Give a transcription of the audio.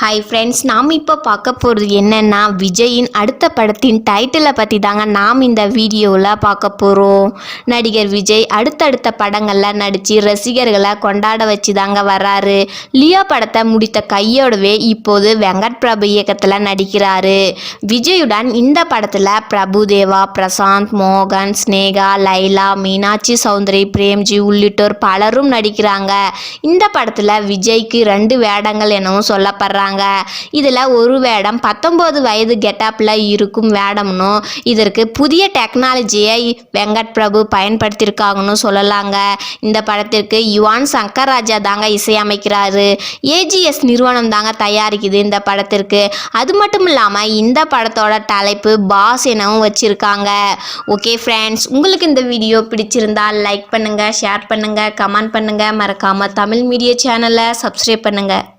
Hi friends நாம் இப்போ பார்க்க போகிறது என்னென்னா விஜயின் அடுத்த படத்தின் டைட்டிலை பற்றி தாங்க நாம் இந்த வீடியோவில் பார்க்க போகிறோம் நடிகர் விஜய் அடுத்தடுத்த படங்களில் நடித்து ரசிகர்களை கொண்டாட வச்சு தாங்க வர்றாரு லியோ படத்தை முடித்த கையோடவே இப்போது வெங்கட் பிரபு இயக்கத்தில் நடிக்கிறாரு. விஜயுடன் இந்த படத்தில் பிரபுதேவா பிரசாந்த் மோகன் ஸ்னேகா லைலா மீனாட்சி சௌந்தரி பிரேம்ஜி உள்ளிட்டோர் பலரும் நடிக்கிறாங்க. இந்த படத்தில் விஜய்க்கு ரெண்டு வேடங்கள் எனவும் சொல்லப்படுறாங்க. இதில் ஒரு வேடம் பத்தொம்போது வயது கெட்டப்பில் இருக்கும் வேடம்னும் இதற்கு புதிய டெக்னாலஜியை வெங்கட் பிரபு பயன்படுத்தியிருக்காங்கன்னு சொல்லலாங்க. இந்த படத்திற்கு யுவான் சங்கர் ராஜா தாங்க இசையமைக்கிறாரு. ஏஜிஎஸ் நிறுவனம் தாங்க தயாரிக்குது இந்த படத்திற்கு. அது மட்டும் இல்லாமல் இந்த படத்தோட தலைப்பு பாஸ் எனவும் வச்சுருக்காங்க. ஓகே ஃப்ரெண்ட்ஸ் உங்களுக்கு இந்த வீடியோ பிடிச்சிருந்தா லைக் பண்ணுங்கள் ஷேர் பண்ணுங்கள் கமெண்ட் பண்ணுங்கள் மறக்காமல் தமிழ் மீடியா சேனலை சப்ஸ்கிரைப் பண்ணுங்கள்